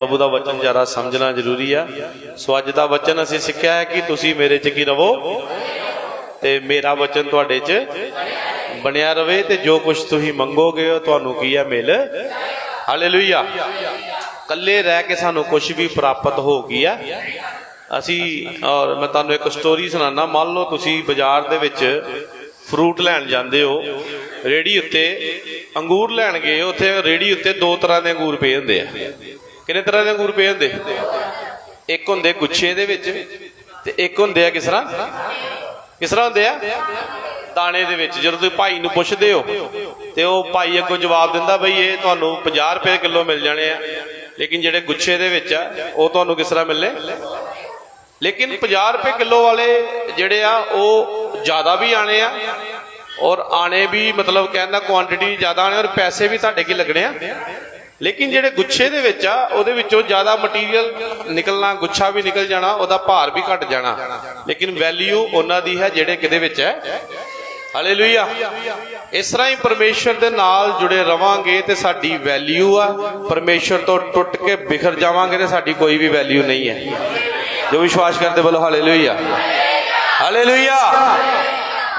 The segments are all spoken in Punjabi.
ਪ੍ਰਭੂ ਦਾ ਵਚਨ ਜਰਾ ਸਮਝਣਾ ਜ਼ਰੂਰੀ ਆ। ਸੋ ਅੱਜ ਦਾ ਵਚਨ ਅਸੀਂ ਸਿੱਖਿਆ ਹੈ ਕਿ ਤੁਸੀਂ ਮੇਰੇ 'ਚ ਕੀ ਰਵੋ ਤੇ ਮੇਰਾ ਵਚਨ ਤੁਹਾਡੇ 'ਚ ਬਣਿਆ ਰਵੇ ਤੇ ਜੋ ਕੁਝ ਤੁਸੀਂ ਮੰਗੋਗੇ ਉਹ ਤੁਹਾਨੂੰ ਕੀ ਆ ਮਿਲ। ਹਾਲੇਲੂਇਆ ਕੱਲੇ ਰਹਿ ਕੇ ਸਾਨੂੰ ਕੁਝ ਵੀ ਪ੍ਰਾਪਤ ਹੋ ਗਿਆ ਅਸੀਂ, ਔਰ ਮੈਂ ਤੁਹਾਨੂੰ ਇੱਕ ਸਟੋਰੀ ਸੁਣਾਉਣਾ ਮੰਨ ਲਓ ਤੁਸੀਂ ਬਾਜ਼ਾਰ ਦੇ ਵਿੱਚ ਫਰੂਟ ਲੈਣ ਜਾਂਦੇ ਹੋ ਰੇੜੀ ਉੱਤੇ ਅੰਗੂਰ ਲੈਣ ਗਏ, ਉੱਥੇ ਰੇੜੀ ਉੱਤੇ ਦੋ ਤਰ੍ਹਾਂ ਦੇ ਅੰਗੂਰ ਪਏ ਹੁੰਦੇ ਆ। ਕਿੰਨੇ ਤਰ੍ਹਾਂ ਦੇ ਅੰਗੂਰ ਪਏ ਹੁੰਦੇ? ਇੱਕ ਹੁੰਦੇ ਗੁੱਛੇ ਦੇ ਵਿੱਚ ਤੇ ਇੱਕ ਹੁੰਦੇ ਆ ਕਿਸ ਤਰ੍ਹਾਂ? ਕਿਸ ਤਰ੍ਹਾਂ ਹੁੰਦੇ ਆ? ਦਾਣੇ ਦੇ ਵਿੱਚ। ਜਦੋਂ ਤੁਸੀਂ ਭਾਈ ਨੂੰ ਪੁੱਛਦੇ ਹੋ, ਤੇ ਉਹ ਭਾਈ ਅੱਗੋਂ ਜਵਾਬ ਦਿੰਦਾ ਬਈ, ਇਹ ਤੁਹਾਨੂੰ 50 ਰੁਪਏ ਕਿਲੋ ਮਿਲ ਜਾਣੇ ਆ। ਲੇਕਿਨ ਜਿਹੜੇ ਗੁੱਛੇ ਦੇ ਵਿੱਚ ਆ, ਉਹ ਤੁਹਾਨੂੰ ਕਿਸ ਤਰ੍ਹਾਂ ਮਿਲਨੇ ਲੇਕਿਨ 50 ਰੁਪਏ ਕਿਲੋ ਵਾਲੇ ਜਿਹੜੇ ਆ, ਉਹ ਜ਼ਿਆਦਾ ਵੀ ਆਣੇ ਆ ਔਰ ਆਣੇ ਵੀ ਮਤਲਬ ਕਹਿੰਦਾ ਕੁਆਂਟੀਟੀ ਜ਼ਿਆਦਾ ਆਣੇ ਔਰ ਪੈਸੇ ਵੀ ਤੁਹਾਡੇ ਕੀ ਲੱਗਣੇ ਆ? ਲੇਕਿਨ ਜਿਹੜੇ ਗੁੱਛੇ ਦੇ ਵਿੱਚ ਆ, ਉਹਦੇ ਵਿੱਚੋਂ ਜ਼ਿਆਦਾ ਮਟੀਰੀਅਲ ਨਿਕਲਣਾ, ਗੁੱਛਾ ਵੀ ਨਿਕਲ ਜਾਣਾ, ਉਹਦਾ ਭਾਰ ਵੀ ਘਟ ਜਾਣਾ। ਲੇਕਿਨ ਵੈਲਿਊ ਉਹਨਾਂ ਦੀ ਹੈ ਜਿਹੜੇ ਕਿਹਦੇ ਵਿੱਚ ਹੈ? ਹਾਲੇਲੂਇਆ ਇਸ ਤਰ੍ਹਾਂ ਹੀ ਪਰਮੇਸ਼ਰ ਦੇ ਨਾਲ ਜੁੜੇ ਰਵਾਂਗੇ ਤੇ ਸਾਡੀ ਵੈਲਿਊ ਆ। ਪਰਮੇਸ਼ਰ ਤੋਂ ਟੁੱਟ ਕੇ ਬਿਖਰ ਜਾਵਾਂਗੇ ਤੇ ਸਾਡੀ ਕੋਈ ਵੀ ਵੈਲਿਊ ਨਹੀਂ ਹੈ। ਜੋ ਵਿਸ਼ਵਾਸ ਕਰਦੇ ਬੋਲੋ ਹਾਲੇਲੂਇਆ ਹਾਲੇਲੂਇਆ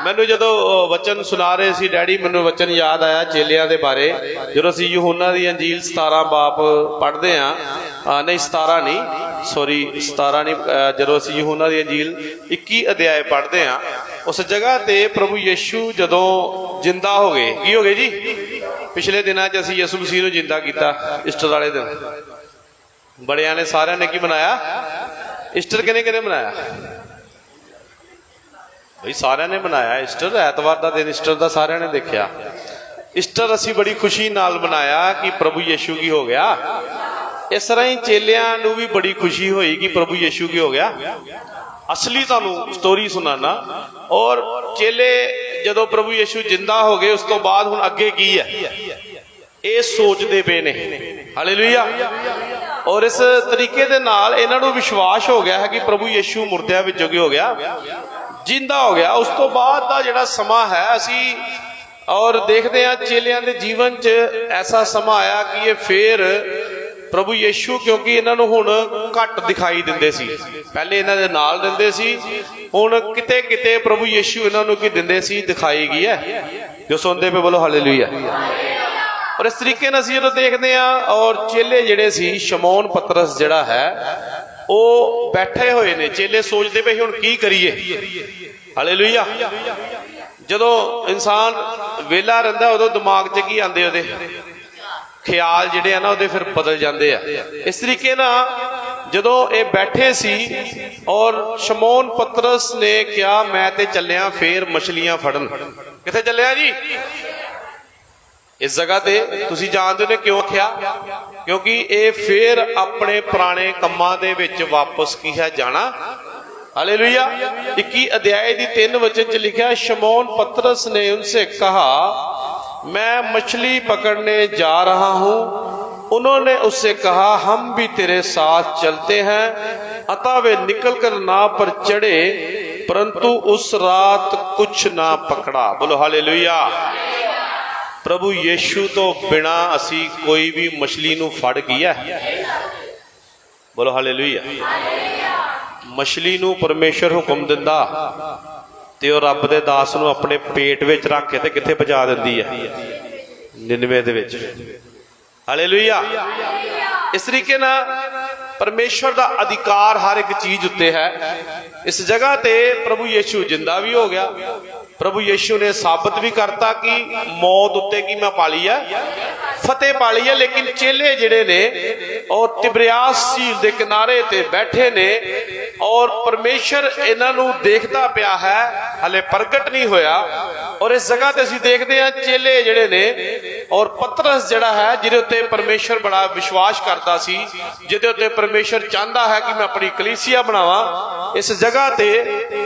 ਮੈਨੂੰ ਜਦੋਂ ਵਚਨ ਸੁਣਾ ਰਹੇ ਸੀ, ਡੈਡੀ, ਮੈਨੂੰ ਵਚਨ ਯਾਦ ਆਇਆ ਚੇਲਿਆਂ ਦੇ ਬਾਰੇ। ਜਦੋਂ ਅਸੀਂ ਯਹੋਨਾ ਦੀ ਅੰਜੀਲ 17 ਬਾਪ ਪੜ੍ਹਦੇ ਆ ਨਹੀਂ 17 ਨਹੀਂ ਸੌਰੀ 17 ਨਹੀਂ ਜਦੋਂ ਅਸੀਂ ਯਹੋਨਾ ਦੀ ਅੰਜੀਲ 21 ਅਧਿਆਏ ਪੜ੍ਹਦੇ ਆ ਉਸ ਜਗ੍ਹਾ ਤੇ ਪ੍ਰਭੂ ਯੀਸ਼ੂ ਜਦੋਂ ਜਿੰਦਾ ਹੋ ਗਏ, ਕੀ ਹੋ ਗਏ ਜੀ? ਪਿਛਲੇ ਦਿਨਾਂ 'ਚ ਅਸੀਂ ਯਿਸੂ ਮਸੀਹ ਨੂੰ ਜਿੰਦਾ ਕੀਤਾ, ਈਸਟਰ ਵਾਲੇ ਦਿਨ। ਬੜਿਆਂ ਨੇ ਸਾਰਿਆਂ ਨੇ ਕੀ ਮਨਾਇਆ? ਈਸਟਰ ਕਿਨੇ ਕਿਨੇ ਮਨਾਇਆ? ਬਈ ਸਾਰਿਆਂ ਨੇ ਮਨਾਇਆ ਈਸਟਰ ਐਤਵਾਰ ਦਾ ਦਿਨ ਈਸਟਰ ਦਾ ਸਾਰਿਆਂ ਨੇ ਦੇਖਿਆ। ਈਸਟਰ ਅਸੀਂ ਬੜੀ ਖੁਸ਼ੀ ਨਾਲ ਮਨਾਇਆ ਕਿ ਪ੍ਰਭੂ ਯੀਸ਼ੂ ਕੀ ਹੋ ਗਿਆ। ਇਸ ਤਰ੍ਹਾਂ ਹੀ ਚੇਲਿਆਂ ਨੂੰ ਵੀ ਬੜੀ ਖੁਸ਼ੀ ਹੋਈ ਕਿ ਪ੍ਰਭੂ ਯੀਸ਼ੂ ਕੀ ਹੋ ਗਿਆ। ਅਸਲੀ ਤੁਹਾਨੂੰ ਸਟੋਰੀ ਸੁਣਾਣਾ ਔਰ ਚੇਲੇ ਜਦੋਂ ਪ੍ਰਭੂ ਯੀਸ਼ੂ ਜਿੰਦਾ ਹੋ ਗਏ, ਉਸ ਤੋਂ ਬਾਅਦ ਹੁਣ ਅੱਗੇ ਕੀ ਹੈ? ਇਹ ਸੋਚਦੇ ਪਏ ਨੇ। ਹਾਲੇਲੂਇਆ ਔਰ ਇਸ ਤਰੀਕੇ ਦੇ ਨਾਲ ਇਹਨਾਂ ਨੂੰ ਵਿਸ਼ਵਾਸ ਹੋ ਗਿਆ ਹੈ ਕਿ ਪ੍ਰਭੂ ਯੀਸ਼ੂ ਮੁਰਦਿਆਂ ਵਿੱਚੋਂ ਕੀ ਹੋ ਗਿਆ। ਜਿੰਦਾ ਹੋ ਗਿਆ। ਉਸ ਤੋਂ ਬਾਅਦ ਦਾ ਜਿਹੜਾ ਸਮਾਂ ਹੈ, ਅਸੀਂ ਔਰ ਦੇਖਦੇ ਹਾਂ ਚੇਲਿਆਂ ਦੇ ਜੀਵਨ 'ਚ ਐਸਾ ਸਮਾਂ ਆਇਆ ਕਿ ਇਹ ਫੇਰ ਪ੍ਰਭੂ ਯੀਸ਼ੂ, ਕਿਉਂਕਿ ਇਹਨਾਂ ਨੂੰ ਹੁਣ ਘੱਟ ਦਿਖਾਈ ਦਿੰਦੇ ਸੀ। ਪਹਿਲੇ ਇਹਨਾਂ ਦੇ ਨਾਲ ਦਿੰਦੇ ਸੀ। ਹੁਣ ਕਿਤੇ ਕਿਤੇ ਪ੍ਰਭੂ ਯੀਸ਼ੂ ਇਹਨਾਂ ਨੂੰ ਕੀ ਦਿੰਦੇ ਸੀ? ਦਿਖਾਈ ਗਈ ਹੈ। ਜੋ ਸੁਣਦੇ ਪਏ ਬੋਲੋ, ਹਾਲੇਲੂਇਆ। ਔਰ ਇਸ ਤਰੀਕੇ ਨਾਲ ਅਸੀਂ ਜਦੋਂ ਦੇਖਦੇ ਆ ਔਰ ਚੇਲੇ ਜਿਹੜੇ ਸੀ, ਸ਼ਮੌਨ ਪਤਰਸ ਜਿਹੜਾ ਹੈ ਉਹ ਬੈਠੇ ਹੋਏ ਨੇ, ਚੇਲੇ ਸੋਚਦੇ ਪਏ ਹੁਣ ਕੀ ਕਰੀਏ? ਹਾਲੇਲੂਇਆ। ਜਦੋਂ ਇਨਸਾਨ ਵਿਹਲਾ ਰਹਿੰਦਾ, ਉਦੋਂ ਦਿਮਾਗ 'ਚ ਕੀ ਆਉਂਦੇ ਉਹਦੇ? ਖਿਆਲ ਜਿਹੜੇ ਆ ਨਾ, ਉਹਦੇ ਫਿਰ ਬਦਲ ਜਾਂਦੇ ਆ। ਇਸ ਤਰੀਕੇ ਨਾਲ ਜਦੋਂ ਇਹ ਬੈਠੇ ਸੀ ਔਰ ਸ਼ਮੋਨ ਪਤਰਸ ਨੇ ਕਿਹਾ, ਮੈਂ ਤੇ ਚੱਲਿਆ, ਫੇਰ ਮਛਲੀਆਂ ਫੜਨ। ਕਿੱਥੇ ਚੱਲਿਆ ਜੀ? ਇਸ ਜਗ੍ਹਾ ਤੇ ਤੁਸੀਂ ਜਾਣਦੇ ਹੋ ਨੇ ਕਿਉਂ ਆਖਿਆ ਕਿਉਂਕਿ ਇਹ ਫੇਰ ਆਪਣੇ ਪੁਰਾਣੇ ਕੰਮਾਂ ਦੇ ਵਿੱਚ ਵਾਪਸ ਕੀ ਹੈ ਜਾਣਾ ਹਾਲੇਲੂਇਆ 21 ਅਧਿਆਏ ਦੀ 3 ਵਚਨ ਚ ਲਿਖਿਆ ਸ਼ਮੌਨ ਪਤਰਸ ਨੇ ਉਨਸੇ ਕਹਾ मैं मछली पकड़ने जा रहा हूं उन्होंने उससे कहा हम भी तेरे साथ चलते हैं अतः वे निकलकर नाव पर चढ़े परंतु उस रात कुछ ना पकड़ा बोलो हालेलुया ਪ੍ਰਭੂ ਯੀਸ਼ੂ ਤੋਂ ਬਿਨਾ ਅਸੀਂ ਕੋਈ ਵੀ ਮਛਲੀ ਨੂੰ ਫੜ ਗਿਆ ਬੋਲੋ ਹਾਲੇਲੂਇਆ। ਮਛਲੀ ਨੂੰ ਪਰਮੇਸ਼ਰ ਹੁਕਮ ਦਿੰਦਾ ਤੇ ਉਹ ਰੱਬ ਦੇ ਦਾਸ ਨੂੰ ਆਪਣੇ ਪੇਟ ਵਿੱਚ ਰੱਖ ਕੇ ਤੇ ਕਿੱਥੇ ਪਹੁੰਚਾ ਦਿੰਦੀ ਹੈ? 99 ਦੇ ਵਿੱਚ। ਹਾਲੇਲੂਇਆ। ਇਸ ਤਰੀਕੇ ਨਾਲ ਪਰਮੇਸ਼ਵਰ ਦਾ ਅਧਿਕਾਰ ਹਰ ਇੱਕ ਚੀਜ਼ ਉੱਤੇ ਹੈ। ਇਸ ਜਗ੍ਹਾ ਤੇ ਪ੍ਰਭੂ ਯੀਸ਼ੂ ਜਿੰਦਾ ਵੀ ਹੋ ਗਿਆ। ਪ੍ਰਭੂ ਯੀਸ਼ੂ ਨੇ ਸਾਬਤ ਵੀ ਕਰਤਾ ਕਿ ਮੌਤ ਉੱਤੇ ਕੀ ਮੈਂ ਪਾਲੀ ਹੈ ਫਤਿਹ ਪਾਲੀ ਹੈ ਲੇਕਿਨ ਚੇਲੇ ਜਿਹੜੇ ਨੇ ਔਰ ਤਿਬਰਿਆਸ ਝੀਲ ਦੇ ਕਿਨਾਰੇ ਤੇ ਬੈਠੇ ਨੇ ਔਰ ਪਰਮੇਸ਼ਰ ਇਹਨਾਂ ਨੂੰ ਦੇਖਦਾ ਪਿਆ ਹੈ, ਹਲੇ ਪ੍ਰਗਟ ਨਹੀਂ ਹੋਇਆ। ਔਰ ਇਸ ਜਗ੍ਹਾ ਤੇ ਅਸੀਂ ਦੇਖਦੇ ਹਾਂ ਚੇਲੇ ਜਿਹੜੇ ਨੇ ਔਰ ਪਤਰਸ ਜਿਹੜਾ ਹੈ, ਜਿਹਦੇ ਉੱਤੇ ਪਰਮੇਸ਼ਰ ਬੜਾ ਵਿਸ਼ਵਾਸ ਕਰਦਾ ਸੀ, ਜਿਹਦੇ ਉੱਤੇ ਪਰਮੇਸ਼ਰ ਚਾਹੁੰਦਾ ਹੈ ਕਿ ਮੈਂ ਆਪਣੀ ਕਲੀਸਿਆ ਬਣਾਵਾਂ। ਇਸ ਜਗ੍ਹਾ ਤੇ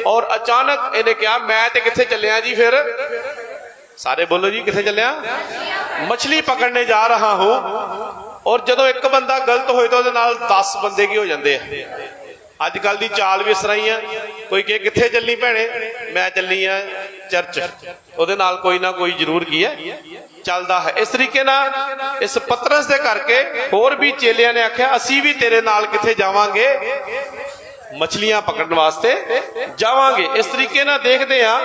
ਔਰ ਅਚਾਨਕ ਇਹਨੇ ਕਿਹਾ, ਮੈਂ ਤੇ ਕਿੱਥੇ ਚੱਲਿਆ ਜੀ ਫਿਰ? ਸਾਰੇ ਬੋਲੋ ਜੀ, ਕਿੱਥੇ ਚੱਲਿਆ? ਮੱਛਲੀ ਪਕੜਨੇ ਜਾ ਰਹਾ ਹੂੰ। ਔਰ ਜਦੋਂ ਇੱਕ ਬੰਦਾ ਗਲਤ ਹੋਏ ਤਾਂ ਉਹਦੇ ਨਾਲ 10 ਬੰਦੇ ਕੀ ਹੋ ਜਾਂਦੇ ਆ? ਅੱਜ ਕੱਲ ਦੀ ਚਾਲ ਵੀ ਇਸ ਤਰ੍ਹਾਂ ਹੀ ਆ। ਕੋਈ ਕਹੇ, ਕਿੱਥੇ ਚੱਲਣੀ ਭੈਣੇ? ਮੈਂ ਚੱਲੀ ਆ ਚਰਚ। ਉਹਦੇ ਨਾਲ ਕੋਈ ਨਾ ਕੋਈ ਜ਼ਰੂਰ ਕੀ ਹੈ? ਚੱਲਦਾ ਹੈ। ਇਸ ਤਰੀਕੇ ਨਾਲ ਇਸ ਪਤਰਸ ਦੇ ਕਰਕੇ ਹੋਰ ਵੀ ਚੇਲਿਆਂ ਨੇ ਆਖਿਆ, ਅਸੀਂ ਵੀ ਤੇਰੇ ਨਾਲ ਕਿੱਥੇ ਜਾਵਾਂਗੇ? ਮਛਲੀਆਂ ਪਕੜਨ ਵਾਸਤੇ ਜਾਵਾਂਗੇ। ਇਸ ਤਰੀਕੇ ਨਾਲ ਦੇਖਦੇ ਆ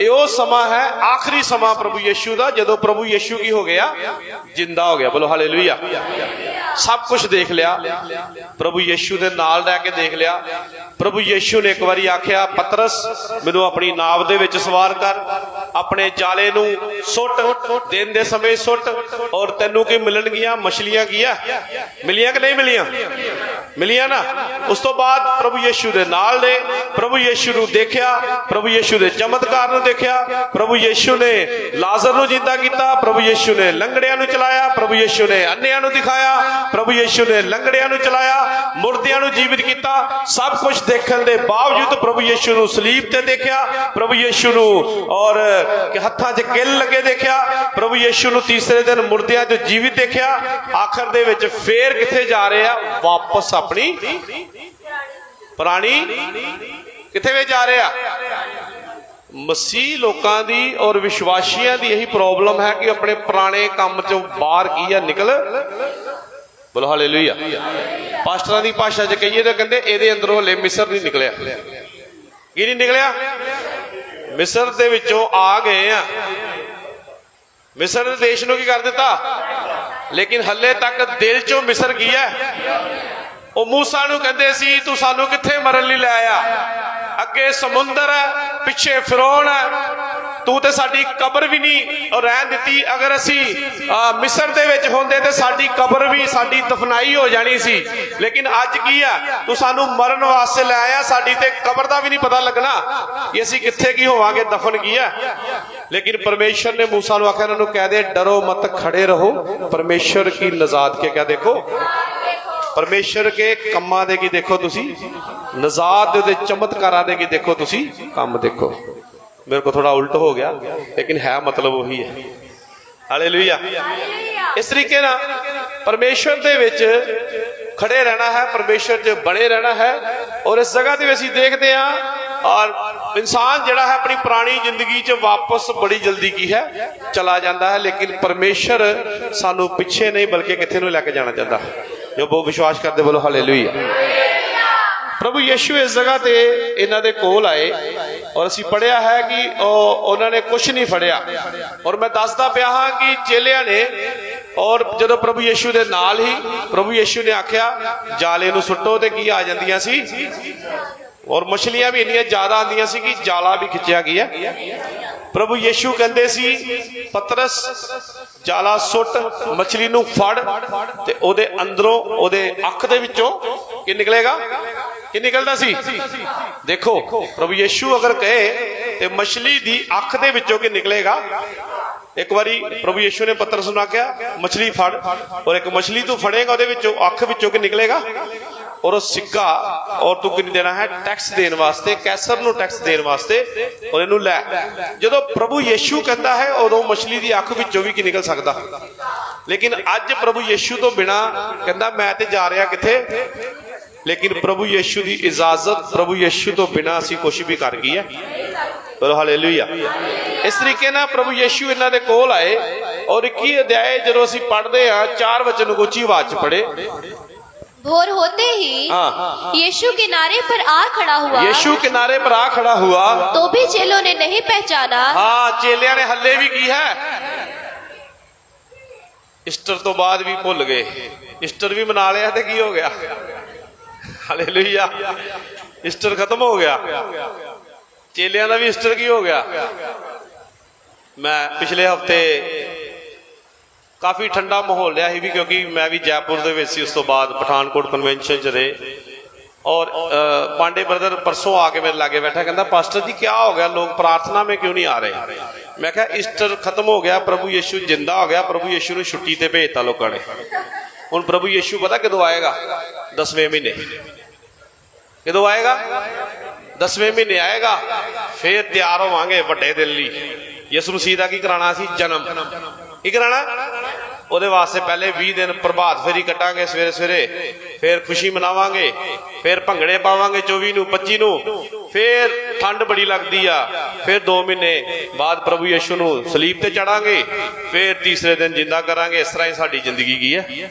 ਇਹ ਉਹ ਸਮਾਂ ਹੈ, ਆਖਰੀ ਸਮਾਂ ਪ੍ਰਭੂ ਯੀਸ਼ੂ ਦਾ, ਜਦੋਂ ਪ੍ਰਭੂ ਯੀਸ਼ੂ ਕੀ ਹੋ ਗਿਆ? ਜਿੰਦਾ ਹੋ ਗਿਆ। ਬੋਲੋ ਹਾਲੇਲੂਇਆ। ਸਭ ਕੁਝ ਦੇਖ ਲਿਆ। ਪ੍ਰਭੂ ਯੀਸ਼ੂ ਦੇ ਨਾਲ ਰਹਿ ਕੇ ਦੇਖ ਲਿਆ। ਪ੍ਰਭੂ ਯੀਸ਼ੂ ਨੇ ਇੱਕ ਵਾਰੀ ਆਖਿਆ, ਪਤਰਸ, ਮੈਨੂੰ ਆਪਣੀ ਨਾਵ ਦੇ ਵਿੱਚ ਸਵਾਰ ਕਰ। ਆਪਣੇ ਜਾਲੇ ਨੂੰ ਸੁੱਟ, ਦਿਨ ਦੇ ਸਮੇਂ ਸੁੱਟ, ਔਰ ਤੈਨੂੰ ਕੀ ਮਿਲਣਗੀਆਂ? ਮਛਲੀਆਂ ਕੀ ਆ? ਮਿਲੀਆਂ ਕਿ ਨਹੀਂ ਮਿਲੀਆਂ? ਮਿਲੀਆਂ ਨਾ। ਉਸ ਤੋਂ ਬਾਅਦ ਪ੍ਰਭੂ ਯੀਸ਼ੂ ਦੇ ਨਾਲ ਨੇ, ਪ੍ਰਭੂ ਯੀਸ਼ੂ ਨੂੰ ਦੇਖਿਆ, ਪ੍ਰਭੂ ਯੀਸ਼ੂ ਦੇ ਚਮਤਕਾਰ ਨੂੰ ਦੇਖਿਆ, ਪ੍ਰਭੂ ਯੀਸ਼ੂ ਨੇ ਲਾਜ਼ਰ ਨੂੰ ਜਿੰਦਾ ਕੀਤਾ, ਪ੍ਰਭੂ ਯੀਸ਼ੂ ਨੇ ਲੰਗੜਿਆਂ ਨੂੰ ਚਲਾਇਆ, ਪ੍ਰਭੂ ਯੀਸ਼ੂ ਨੇ ਅੰਨਿਆਂ ਨੂੰ ਦਿਖਾਇਆ, ਪ੍ਰਭੂ ਯੀਸ਼ੂ ਨੇ ਲੰਗੜਿਆਂ ਨੂੰ ਚਲਾਇਆ, ਮੁਰਦਿਆਂ ਨੂੰ ਜੀਵਿਤ ਕੀਤਾ। ਸਭ ਕੁਝ ਦੇਖਣ ਦੇ ਬਾਵਜੂਦ ਪ੍ਰਭੂ ਯੀਸ਼ੂ ਨੂੰ ਸਲੀਬ ਤੇ ਦੇਖਿਆ, ਪ੍ਰਭੂ ਯੀਸ਼ੂ ਨੂੰ ਔਰ ਕਿ ਹੱਥਾਂ 'ਚ ਕਿੱਲ ਲੱਗੇ ਦੇਖਿਆ, ਪ੍ਰਭੂ ਯੀਸ਼ੂ ਨੂੰ ਤੀਸਰੇ ਦਿਨ ਮੁਰਦਿਆਂ 'ਚ ਜੀਵਿਤ ਦੇਖਿਆ, ਆਖਰ ਦੇ ਵਿੱਚ ਫੇਰ ਕਿੱਥੇ ਜਾ ਰਹੇ ਆ? ਵਾਪਸ ਆਪਣੀ ਪੁਰਾਣੀ ਕਿੱਥੇ ਵੇ ਜਾ ਰਹੇ ਆ? ਮਸੀਹ ਲੋਕਾਂ ਦੀ ਔਰ ਵਿਸ਼ਵਾਸੀਆਂ ਦੀ ਇਹੀ ਪ੍ਰੋਬਲਮ ਹੈ ਕਿ ਆਪਣੇ ਪੁਰਾਣੇ ਕੰਮ ਚੋਂ ਬਾਹਰ ਕੀ ਆ? ਨਿਕਲ। ਬੋਲੋ ਹਾਲੇਲੂਇਆ। ਪਾਸਟਰਾਂ ਦੀ ਭਾਸ਼ਾ 'ਚ ਕਹੀਏ ਤਾਂ ਕਹਿੰਦੇ, ਇਹਦੇ ਅੰਦਰੋਂ ਹਲੇ ਮਿਸਰ ਨਹੀਂ ਨਿਕਲਿਆ। ਕੀ ਨਹੀਂ ਨਿਕਲਿਆ? ਮਿਸਰ ਦੇ ਵਿੱਚੋਂ ਆ ਗਏ ਆ। ਮਿਸਰ ਦੇ ਦੇਸ਼ ਨੂੰ ਕੀ ਕਰ ਦਿੱਤਾ? ਲੇਕਿਨ ਹੱਲੇ ਤੱਕ ਦਿਲ ਚੋਂ ਮਿਸਰ ਕੀ ਹੈ? ਉਹ ਮੂਸਾ ਨੂੰ ਕਹਿੰਦੇ ਸੀ, ਤੂੰ ਸਾਨੂੰ ਕਿੱਥੇ ਮਰਨ ਲਈ ਲੈ ਆਇਆ? ਅੱਗੇ ਸਮੁੰਦਰ ਹੈ, ਪਿੱਛੇ ਫਿਰੌਨ ਹੈ ਤੂੰ ਤੇ ਸਾਡੀ ਕਬਰ ਵੀ ਨਹੀਂ ਉਹ ਰਹਿਣ ਦਿੱਤੀ। ਅਗਰ ਅਸੀਂ ਮਿਸਰ ਦੇ ਵਿੱਚ ਹੁੰਦੇ ਤੇ ਸਾਡੀ ਕਬਰ ਵੀ, ਸਾਡੀ ਦਫਨਾਈ ਹੋ ਜਾਣੀ ਸੀ। ਲੇਕਿਨ ਅੱਜ ਕੀ ਆ? ਤੂੰ ਸਾਨੂੰ ਮਰਨ ਵਾਸਤੇ ਲੈ ਆਇਆ। ਸਾਡੀ ਤੇ ਕਬਰ ਦਾ ਵੀ ਨਹੀਂ ਪਤਾ ਲੱਗਣਾ ਕਿ ਅਸੀਂ ਕਿੱਥੇ ਕੀ ਹੋਵਾਂਗੇ, ਦਫਨ ਕੀ ਆ। ਲੇਕਿਨ ਪਰਮੇਸ਼ਰ ਨੇ ਮੂਸਾ ਨੂੰ ਆਖਿਆ ਇਹਨਾਂ ਨੂੰ ਕਹਿ ਦੇ, ਡਰੋ ਮਤ, ਖੜੇ ਰਹੋ। ਪਰਮੇਸ਼ਰ ਕੀ ਨਜ਼ਾਤ ਕੇ ਕਿਆ ਦੇਖੋ? ਪਰਮੇਸ਼ਰ ਕੇ ਕੰਮਾਂ ਦੇ ਕੀ ਦੇਖੋ ਤੁਸੀਂ? ਨਜ਼ਾਤ ਦੇ ਚਮਤਕਾਰਾਂ ਦੇ ਕੀ ਦੇਖੋ ਤੁਸੀਂ? ਕੰਮ ਦੇਖੋ। ਮੇਰੇ ਕੋ ਥੋੜਾ ਉਲਟ ਹੋ ਗਿਆ ਲੇਕਿਨ ਹੈ ਮਤਲਬ ਉਹੀ ਹੈ। ਹਾਲੇਲੂਇਆ। ਇਸ ਤਰੀਕੇ ਨਾਲ ਪਰਮੇਸ਼ਰ ਦੇ ਵਿੱਚ ਖੜੇ ਰਹਿਣਾ ਹੈ ਪਰਮੇਸ਼ਰ 'ਚ ਬਣੇ ਰਹਿਣਾ ਹੈ ਔਰ ਇਸ ਜਗ੍ਹਾ ਤੇ ਅਸੀਂ ਦੇਖਦੇ ਹਾਂ ਔਰ ਇਨਸਾਨ ਜਿਹੜਾ ਹੈ ਆਪਣੀ ਪੁਰਾਣੀ ਜ਼ਿੰਦਗੀ 'ਚ ਵਾਪਸ ਬੜੀ ਜਲਦੀ ਕੀ ਹੈ ਚਲਾ ਜਾਂਦਾ ਹੈ ਲੇਕਿਨ ਪਰਮੇਸ਼ਰ ਸਾਨੂੰ ਪਿੱਛੇ ਨਹੀਂ ਬਲਕਿ ਕਿੱਥੇ ਨੂੰ ਲੈ ਕੇ ਜਾਣਾ ਚਾਹੁੰਦਾ। ਜੋ ਬਹੁਤ ਵਿਸ਼ਵਾਸ ਕਰਦੇ ਬੋਲੋ ਹਾਲੇਲੂਇਆ। ਪ੍ਰਭੂ ਯੀਸ਼ੂ ਇਸ ਜਗ੍ਹਾ ਤੇ ਇਹਨਾਂ ਦੇ ਕੋਲ ਆਏ। ਔਰ ਅਸੀਂ ਪੜਿਆ ਹੈ ਕਿ ਉਹ, ਉਹਨਾਂ ਨੇ ਕੁਝ ਨਹੀਂ ਫੜਿਆ। ਔਰ ਮੈਂ ਦੱਸਦਾ ਪਿਆ ਹਾਂ ਕਿ ਚੇਲਿਆਂ ਨੇ, ਔਰ ਜਦੋਂ ਪ੍ਰਭੂ ਯੀਸ਼ੂ ਦੇ ਨਾਲ ਹੀ ਪ੍ਰਭੂ ਯੀਸ਼ੂ ਨੇ ਆਖਿਆ, ਜਾਲੇ ਨੂੰ ਸੁੱਟੋ ਤੇ ਕੀ ਆ ਜਾਂਦੀਆਂ ਸੀ? ਔਰ ਮਛਲੀਆਂ ਵੀ ਇੰਨੀਆਂ ਜ਼ਿਆਦਾ ਆਉਂਦੀਆਂ ਸੀ ਕਿ ਜਾਲਾ ਵੀ ਖਿੱਚਿਆ ਗਿਆ। ਪ੍ਰਭੂ ਯੀਸ਼ੂ ਕਹਿੰਦੇ ਸੀ, ਪਤਰਸ, ਜਾਲਾ ਸੁੱਟ, ਮਛਲੀ ਨੂੰ ਫੜ ਤੇ ਉਹਦੇ ਅੰਦਰੋਂ, ਉਹਦੇ ਅੱਖ ਦੇ ਵਿੱਚੋਂ ਕੀ ਨਿਕਲੇਗਾ? ਕੀ ਨਿਕਲਦਾ ਸੀ? ਦੇਖੋ, ਪ੍ਰਭੂ ਯੀਸ਼ੂ ਅਗਰ ਕਹੇ ਤੇ ਮਛਲੀ ਦੀ ਅੱਖ ਦੇ ਵਿੱਚੋਂ ਕੀ ਨਿਕਲੇਗਾ? ਇੱਕ ਵਾਰੀ ਪ੍ਰਭੂ ਯੀਸ਼ੂ ਨੇ ਪਤਰਸ ਨੂੰ ਆਖਿਆ ਮਛਲੀ ਫੜ, ਔਰ ਇੱਕ ਮਛਲੀ ਤੂੰ ਫੜੇਗਾ ਉਹਦੇ ਵਿੱਚੋਂ, ਅੱਖ ਵਿੱਚੋਂ ਕੀ ਨਿਕਲੇਗਾ? ਔਰ ਉਹ ਸਿੱਕਾ, ਔਰ ਤੂੰ ਕਿੰਨੀ ਦੇਣਾ ਹੈ? ਟੈਕਸ ਦੇਣ ਵਾਸਤੇ, ਕੈਸਰ ਨੂੰ ਟੈਕਸ ਦੇਣ ਵਾਸਤੇ, ਔਰ ਇਹਨੂੰ ਲੈ। ਜਦੋਂ ਪ੍ਰਭੂ ਯੇਸ਼ੂ ਕਹਿੰਦਾ ਹੈ, ਉਦੋਂ ਮਛਲੀ ਦੀ ਅੱਖ ਵਿੱਚੋਂ ਵੀ ਕੀ ਨਿਕਲ ਸਕਦਾ? ਲੇਕਿਨ ਅੱਜ ਪ੍ਰਭੂ ਯੇਸ਼ੂ ਤੋਂ ਬਿਨਾ ਕਹਿੰਦਾ, ਮੈਂ ਤੇ ਜਾ ਰਿਹਾ ਕਿੱਥੇ? ਲੇਕਿਨ ਪ੍ਰਭੂ ਯੀਸ਼ੂ ਦੀ ਇਜਾਜ਼ਤ ਪ੍ਰਭੂ ਯੀਸ਼ੂ ਤੋਂ ਬਿਨਾ ਅਸੀਂ ਕੁਝ ਵੀ ਕਰ ਗਈ ਹੈ ਬੋਲੋ ਹਾਲੇਲੂਇਆ ਇਸ ਤਰੀਕੇ ਨਾਲ ਪ੍ਰਭੂ ਯੀਸ਼ੂ ਇਹਨਾਂ ਦੇ ਕੋਲ ਆਏ ਔਰ 21 ਅਧਿਆਏ ਜਦੋਂ ਅਸੀਂ ਪੜ੍ਹਦੇ ਹਾਂ ਚਾਰ ਵਚਨ ਨੂੰ ਉੱਚੀ ਆਵਾਜ਼ 'ਚ ਪੜ੍ਹੇ भोर होते ही हाँ। यीशु किनारे पर आ खड़ा हुआ ਯੀਸ਼ੂ ਕਿਨਾਰੇ ਪਰ ਆ ਖੜਾ ਹੁਆ तो भी चेलों ने नहीं पहचाना ਹਾਂ ਚੇਲਿਆਂ ਨੇ ਹੱਲੇ ਵੀ ਕੀ ਹੈ ਇਸਟਰ ਤੋਂ ਬਾਅਦ ਵੀ ਭੁੱਲ ਗਏ ਇਸਟਰ ਵੀ ਮਨਾ ਲਿਆ ਤੇ ਕੀ ਹੋ ਗਿਆ ختم ہو گیا. چیلیاں نبی اسٹر کی ہو گیا. میں پچھلے ہفتے کافی ٹھنڈا محول رہا جے پور پہ اور پانڈے بردر پرسوں آ کے میرے لاگے بیٹھا کہ جی، کیا ہو گیا؟ لوگ پرارتنا میں کیوں نہیں آ رہے؟ میں ایسٹر ختم ہو گیا پربو یشو جنہ ہو گیا پربو یشو نے چھٹی تجتا نے۔ ہوں پربو یشو پتا کدو آئے گا؟ 10ਵੇਂ ਮਹੀਨੇ। ਕਦੋਂ ਆਏਗਾ? 10ਵੇਂ ਮਹੀਨੇ ਆਏਗਾ। ਫੇਰ ਤਿਆਰ ਹੋਵਾਂਗੇ ਵੱਡੇ ਦਿਨ ਲਈ। ਯਿਸੂ ਮਸੀਹ ਦਾ ਕੀ ਕਰਾਣਾ ਸੀ? ਜਨਮ। ਕੀ ਕਰਾਣਾ? ਉਹਦੇ ਵਾਸਤੇ ਪਹਿਲੇ 20 ਦਿਨ ਪ੍ਰਭਾਤ ਫੇਰੀ ਕੱਟਾਂਗੇ ਸਵੇਰੇ ਸਵੇਰੇ। ਫੇਰ ਖੁਸ਼ੀ ਮਨਾਵਾਂਗੇ। ਫਿਰ ਭੰਗੜੇ ਪਾਵਾਂਗੇ 24 ਨੂੰ 25 ਨੂੰ। ਫੇਰ ਠੰਡ ਬੜੀ ਲੱਗਦੀ ਆ। ਫਿਰ 2 ਮਹੀਨੇ ਬਾਅਦ ਪ੍ਰਭੂ ਯਿਸੂ ਨੂੰ ਸਲੀਬ ਤੇ ਚੜਾਂਗੇ। ਫੇਰ ਤੀਸਰੇ ਦਿਨ ਜਿੰਦਾ ਕਰਾਂਗੇ। ਇਸ ਤਰ੍ਹਾਂ ਹੀ ਸਾਡੀ ਜ਼ਿੰਦਗੀ ਕੀ ਹੈ?